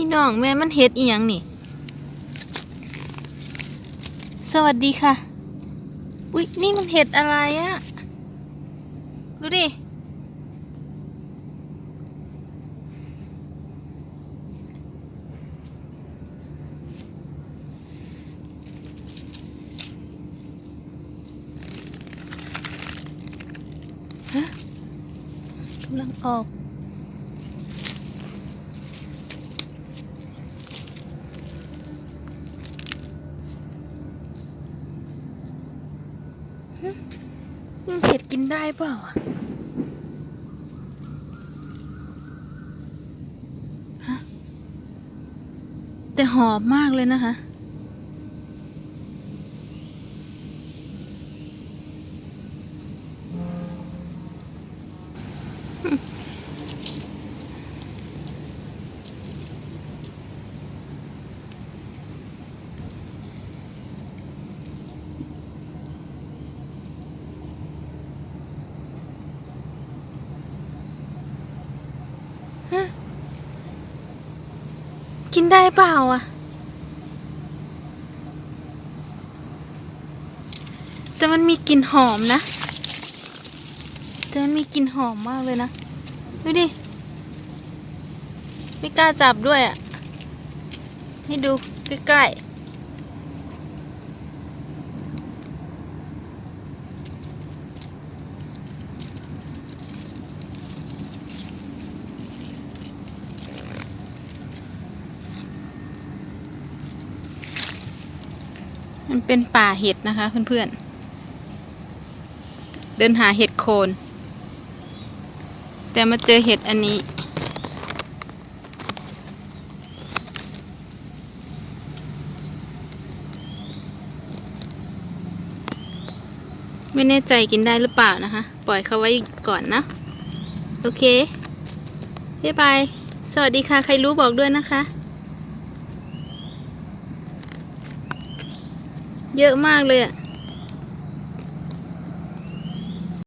พี่น้องแม่มันเฮ็ดอีหยังนี่ สวัสดีค่ะ อุ๊ย นี่มันเห็ดอะไรอะดูดิ ฮะกำลังออก ยังเผ็ดกินได้เปล่าแต่หอมมากเลยนะคะ กินได้เปล่าอะ แต่มันมีกลิ่นหอมนะ แต่มันมีกลิ่นหอมมากเลยนะ ดูดิ ไม่กล้าจับด้วยอะ ให้ดูใกล้ๆ มันเป็นป่าเห็ดนะคะเพื่อนๆ เดินหาเห็ดโคน แต่มาเจอเห็ดอันนี้ ไม่แน่ใจกินได้หรือเปล่านะคะ ปล่อยเขาไว้ก่อนนะ โอเคบ๊ายบาย สวัสดีค่ะ ใครรู้บอกด้วยนะคะ เยอะมากเลยอะ